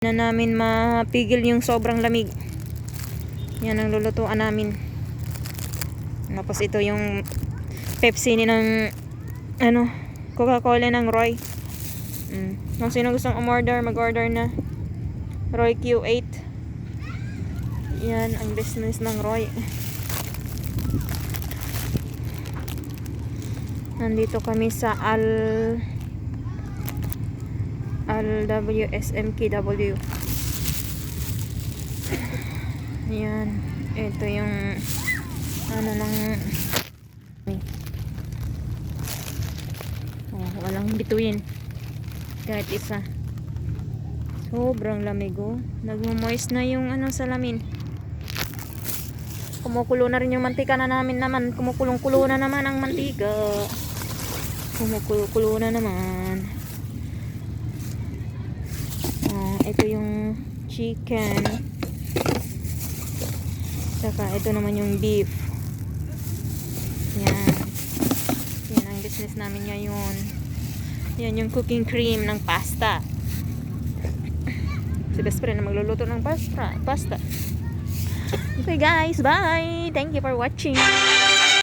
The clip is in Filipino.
na namin mapigil yung sobrang lamig. Yan ang lulutuan namin. Tapos ito yung Pepsi ni ng ano, Coca-Cola ng Roy. Mm. Kung sino gustong umorder, mag-order na. Roy Q8. Yan ang business ng Roy. Nandito kami sa Al LWSMKW. Yan. Ito yung ano ng oh, walang bituin. Kahit isa. Sobrang lamig oh. Nagmo-moist na yung ano salamin. Kumukulo na rin yung mantika na namin naman. Kumukulong-kulo na naman ang mantika. Kumukulo-kulo na naman. Ito yung chicken. Saka ito naman yung beef. Yan. Yan ang business namin ngayon. Yan yung cooking cream ng pasta. Si best friend na magluluto ng pasta. pasta. Okay guys, bye! Thank you for watching.